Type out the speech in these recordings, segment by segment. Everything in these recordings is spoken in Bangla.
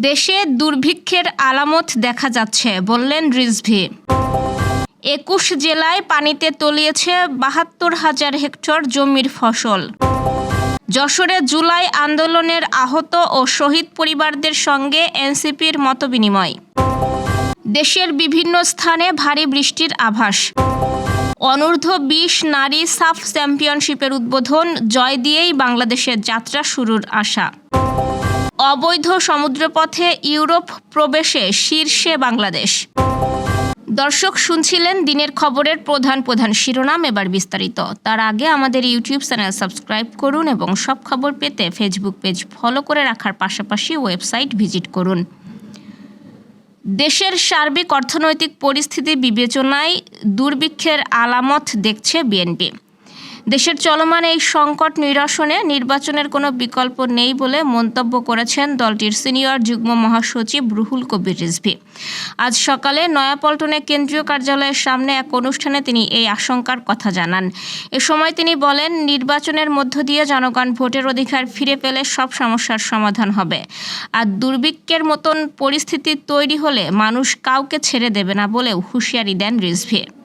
দেশে দুর্ভিক্ষের আলামত দেখা যাচ্ছে, বললেন রিজভি। একুশ জেলায় পানিতে তলিয়েছে বাহাত্তর হাজার হেক্টর জমির ফসল। যশোরে জুলাই আন্দোলনের আহত ও শহীদ পরিবারদের সঙ্গে এনসিপির মতবিনিময়। দেশের বিভিন্ন স্থানে ভারী বৃষ্টির আভাস। অনূর্ধ্ব বিশ নারী সাফ চ্যাম্পিয়নশিপের উদ্বোধন, জয় দিয়েই বাংলাদেশের যাত্রা শুরুর আশা। অবৈধ সমুদ্রপথে ইউরোপ প্রবেশে শীর্ষে বাংলাদেশ। দর্শক শুনছিলেন দিনের খবরের প্রধান প্রধান শিরোনাম এবার বিস্তারিত। তার আগে আমাদের ইউটিউব চ্যানেল সাবস্ক্রাইব করুন এবং সব খবর পেতে ফেসবুক পেজ ফলো করে রাখার পাশাপাশি ওয়েবসাইট ভিজিট করুন। দেশের সার্বিক অর্থনৈতিক পরিস্থিতি বিবেচনায় দুর্ভিক্ষের আলামত দেখছে বিএনপি। দেশের চলমান এই সংকট নিরসনে নির্বাচনের কোনো বিকল্প নেই বলে মন্তব্য করেছেন দলটির সিনিয়র যুগ্ম মহাসচিব রুহুল কবির রিজভি। আজ সকালে নয়াপল্টনে কেন্দ্রীয় কার্যালয়ের সামনে এক অনুষ্ঠানে তিনি এই আশঙ্কার কথা জানান। এ সময় তিনি বলেন, নির্বাচনের মধ্য দিয়ে জনগণ ভোটের অধিকার ফিরে পেলে সব সমস্যার সমাধান হবে। আর দুর্ভিক্ষের মতন পরিস্থিতি তৈরি হলে মানুষ কাউকে ছেড়ে দেবে না বলেও হুঁশিয়ারি দেন রিজভি।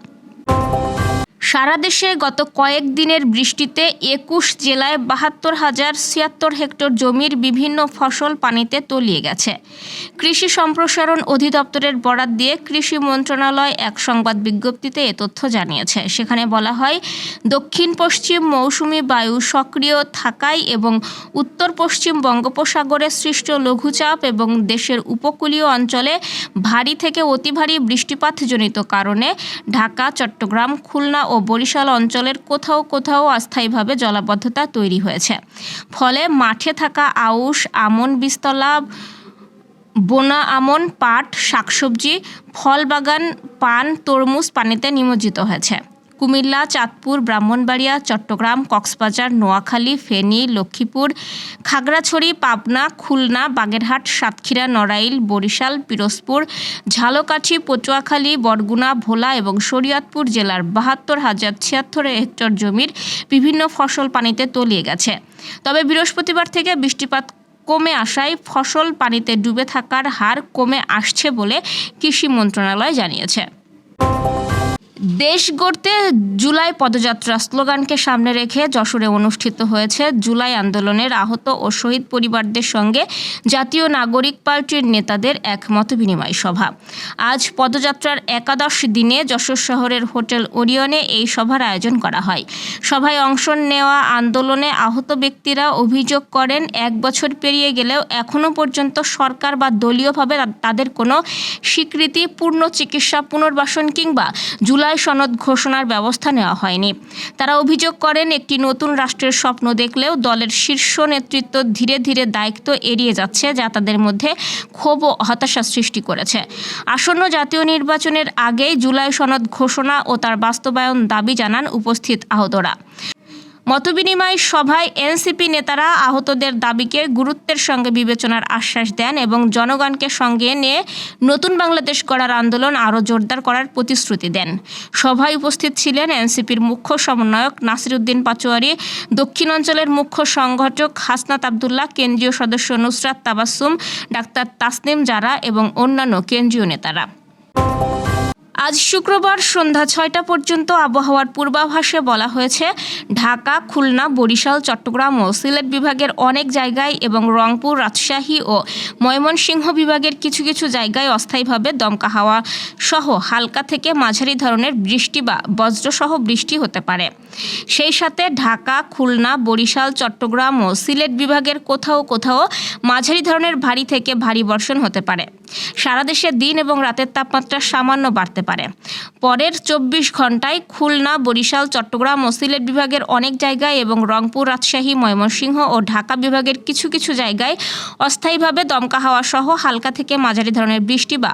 সারা দেশে গত কয়েক দিনের বৃষ্টিতে একুশ জেলায় বাহাত্তর হাজার ছিয়াত্তর হেক্টর জমির বিভিন্ন ফসল পানিতে তলিয়ে গেছে। কৃষি সম্প্রসারণ অধিদপ্তরের বরাত দিয়ে কৃষি মন্ত্রণালয় এক সংবাদ বিজ্ঞপ্তিতে এ তথ্য জানিয়েছে। সেখানে বলা হয়, দক্ষিণ পশ্চিম মৌসুমি বায়ু সক্রিয় থাকায় এবং উত্তর পশ্চিম বঙ্গোপসাগরে সৃষ্ট লঘুচাপ এবং দেশের উপকূলীয় অঞ্চলে ভারী থেকে অতি ভারী বৃষ্টিপাতজনিত কারণে ঢাকা, চট্টগ্রাম, খুলনা ও বরিশাল অঞ্চলের কোথাও কোথাও অস্থায়ীভাবে জলাবদ্ধতা তৈরি হয়েছে। ফলে মাঠে থাকা আউশ, আমন বিস্তলা, বোনা আমন, পাট, শাকসবজি ফল বাগান পান, তরমুজ পানিতে নিমজ্জিত হয়েছে। কুমিল্লা, চাঁদপুর, ব্রাহ্মণবাড়িয়া, চট্টগ্রাম, কক্সবাজার, নোয়াখালী, ফেনী, লক্ষ্মীপুর, খাগড়াছড়ি, পাবনা, খুলনা, বাগেরহাট, সাতক্ষীরা, নড়াইল, বরিশাল, পিরোজপুর, ঝালকাঠি, পটুয়াখালী, বরগুনা, ভোলা এবং শরীয়তপুর জেলার বাহাত্তর হাজার ছিয়াত্তর হেক্টর জমির বিভিন্ন ফসল পানিতে তলিয়ে গেছে। তবে বৃহস্পতিবার থেকে বৃষ্টিপাত কমে আসায় ফসল পানিতে ডুবে থাকার হার কমে আসছে বলে কৃষি মন্ত্রণালয় জানিয়েছে। দেশ গড়তে জুলাই পদযাত্রা স্লোগানকে সামনে রেখে যশোরে অনুষ্ঠিত হয়েছে জুলাই আন্দোলনের আহত ও শহীদ পরিবারদের সঙ্গে জাতীয় নাগরিক পার্টির নেতাদের এক মতবিনিময় সভা। আজ পদযাত্রার একাদশ দিনে যশোর শহরের হোটেল ওরিয়নে এই সভার আয়োজন করা হয়। সভায় অংশ নেওয়া আন্দোলনে আহত ব্যক্তিরা অভিযোগ করেন, এক বছর পেরিয়ে গেলেও এখনও পর্যন্ত সরকার বা দলীয়ভাবে তাদের কোনো স্বীকৃতি পূর্ণ চিকিৎসা পুনর্বাসন কিংবা জুলাই সনদ ঘোষণার ব্যবস্থা নেওয়া হয়নি। তারা অভিযোগ করেন, একটি নতুন রাষ্ট্রের স্বপ্ন দেখলেও দলের শীর্ষ নেতৃত্ব ধীরে ধীরে দায়িত্ব এড়িয়ে যাচ্ছে, যা তাদের মধ্যে ক্ষোভ ও হতাশা সৃষ্টি করেছে। আসন্ন জাতীয় নির্বাচনের আগেই জুলাই সনদ ঘোষণা ও তার বাস্তবায়ন দাবি জানান উপস্থিত আহতরা। মতবিনিময় সভায় এনসিপি নেতারা আহতদের দাবিকে গুরুত্বের সঙ্গে বিবেচনার আশ্বাস দেন এবং জনগণকে সঙ্গে নিয়ে নতুন বাংলাদেশ গড়ার আন্দোলন আরও জোরদার করার প্রতিশ্রুতি দেন। সভায় উপস্থিত ছিলেন এনসিপির মুখ্য সমন্বয়ক নাসিরুদ্দিন পাচোয়ারি দক্ষিণ অঞ্চলের মুখ্য সংগঠক হাসনাত আবদুল্লাহ, কেন্দ্রীয় সদস্য নুসরাত তাবাসুম ডাক্তার তাসনিম জারা এবং অন্যান্য কেন্দ্রীয় নেতারা। আজ শুক্রবার সন্ধ্যা ছয়টা পর্যন্ত আবহাওয়ার পূর্বাভাসে বলা হয়েছে, ঢাকা, খুলনা, বরিশাল, চট্টগ্রাম ও সিলেট বিভাগের অনেক জায়গায় এবং রংপুর, রাজশাহী ও ময়মনসিংহ বিভাগের কিছু কিছু জায়গায় অস্থায়ীভাবে দমকা হাওয়া সহ হালকা থেকে মাঝারি ধরনের বৃষ্টি বা বজ্রসহ বৃষ্টি হতে পারে। সেই সাথে ঢাকা, খুলনা, বরিশাল, চট্টগ্রাম ও সিলেট বিভাগের কোথাও কোথাও মাঝারি ধরনের ভারী থেকে ভারী বর্ষণ হতে পারে। সারা দেশে দিন এবং রাতের তাপমাত্রা সামান্য বাড়তে পারে। পরের চব্বিশ ঘন্টায় খুলনা, বরিশাল, চট্টগ্রাম ও সিলেট বিভাগের অনেক জায়গায় এবং রংপুর, রাজশাহী, ময়মনসিংহ ও ঢাকা বিভাগের কিছু কিছু জায়গায় অস্থায়ীভাবে দমকা হাওয়া সহ হালকা থেকে মাঝারি ধরনের বৃষ্টি বা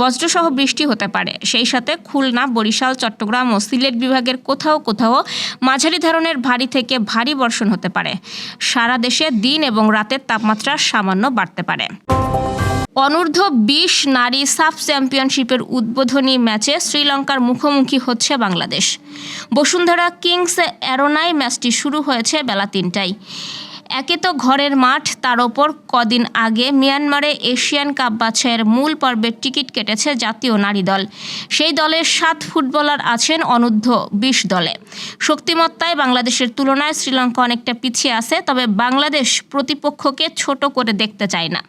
বজ্রসহ বৃষ্টি হতে পারে। সেই সাথে খুলনা, বরিশাল, চট্টগ্রাম ও সিলেট বিভাগের কোথাও কোথাও মাঝারি ধরনের ভারী থেকে ভারী বর্ষণ হতে পারে। সারা দেশে দিন এবং রাতের তাপমাত্রা সামান্য বাড়তে পারে। অনূর্ধ্ব বিশ নারী সাফ চ্যাম্পিয়নশিপের উদ্বোধনী ম্যাচে শ্রীলঙ্কার মুখোমুখি হচ্ছে বাংলাদেশ। বসুন্ধরা কিংস অ্যারোনায় ম্যাচটি শুরু হয়েছে বেলা তিনটায়। একে তো ঘরের মাঠ, তার ওপর কদিন আগে মিয়ানমারে এশিয়ান কাপ বাছাইয়ের মূল পর্বের টিকিট কেটেছে জাতীয় নারী দল। সেই দলের সাত ফুটবলার আছেন অনূর্ধ্ব বিশ দলে। শক্তিমত্তায় বাংলাদেশের তুলনায় শ্রীলঙ্কা অনেকটা পিছিয়ে আছে, তবে বাংলাদেশ প্রতিপক্ষকে ছোট করে দেখতে চায় না।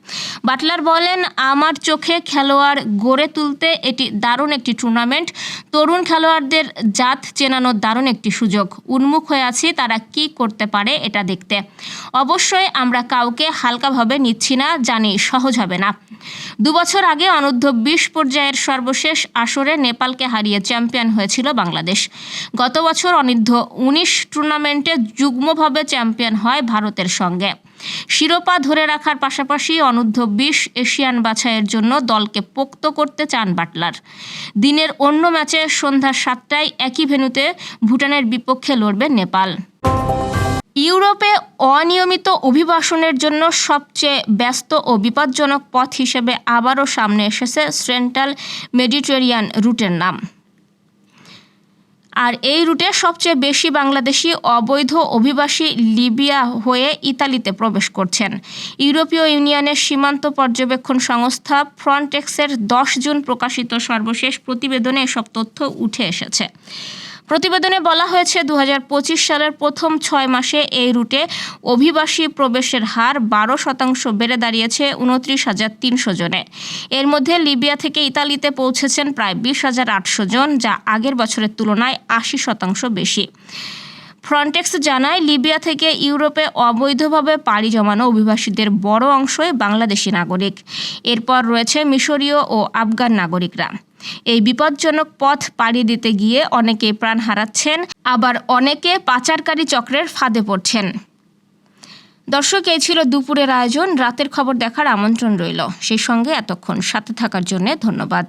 বাটলার বলেন, আমার চোখে খেলোয়াড় গড়ে তুলতে এটি দারুণ একটি টুর্নামেন্ট। তরুণ খেলোয়াড়দের জাত চেনানোর দারুণ একটি সুযোগ। উন্মুখ হয়ে আছি, তারা কি করতে পারে এটা দেখতে। অবশ্যই আমরা কাউকে হালকাভাবে নিচ্ছি না, জানি সহজ হবে না। দুবছর আগে অনূর্ধ্ব বিশ পর্যায়ের সর্বশেষ আসরে নেপালকে হারিয়ে চ্যাম্পিয়ন হয়েছিল বাংলাদেশ। গত বছর অনূর্ধ্ব উনিশ টুর্নামেন্টে যুগ্মভাবে চ্যাম্পিয়ন হয় ভারতের সঙ্গে। শিরোপা ধরে রাখার পাশাপাশি অনূর্ধ্ব বিশ এশিয়ান বাছাইয়ের জন্য দলকে পোক্ত করতে চান বাটলার। দিনের অন্য ম্যাচে সন্ধ্যা সাতটায় একই ভেন্যুতে ভুটানের বিপক্ষে লড়বে নেপাল। ইউরোপে অনিয়মিত অভিবাসনের জন্য সবচেয়ে ব্যস্ত ও বিপজ্জনক পথ হিসেবে আবারও সামনে এসেছে সেন্ট্রাল মেডিটেরিয়ান রুটের নাম। আর এই রুটে সবচেয়ে বেশি বাংলাদেশি অবৈধ অভিবাসী লিবিয়া হয়ে ইতালিতে প্রবেশ করছেন। ইউরোপীয় ইউনিয়নের সীমান্ত পর্যবেক্ষণ সংস্থা ফ্রন্টেক্সের দশ জুন প্রকাশিত সর্বশেষ প্রতিবেদনে এসব তথ্য উঠে এসেছে। প্রতিবেদনে বলা হয়েছে দু হাজার পঁচিশ সালের প্রথম ছয় মাসে এই রুটে অভিবাসী প্রবেশের হার বারো শতাংশ বেড়ে দাঁড়িয়েছে উনত্রিশ হাজার তিনশো জনে। এর মধ্যে লিবিয়া থেকে ইতালিতে পৌঁছেছেন প্রায় বিশ হাজার আটশো জন, যা আগের বছরের তুলনায় আশি শতাংশ বেশি। ফ্রন্টেক্স জানায়, লিবিয়া থেকে ইউরোপে অবৈধভাবে পাড়ি জমানো অভিবাসীদের বড় অংশই বাংলাদেশি নাগরিক। এরপর রয়েছে মিশরীয় ও আফগান নাগরিকরা। এই বিপজ্জনক পথ পাড়ি দিতে গিয়ে অনেকে প্রাণ হারাচ্ছেন, আবার অনেকে পাচারকারী চক্রের ফাঁদে পড়ছেন। দর্শক, এই ছিল দুপুরের আয়োজন। রাতের খবর দেখার আমন্ত্রণ রইল। সেই সঙ্গে এতক্ষণ সাথে থাকার জন্য ধন্যবাদ।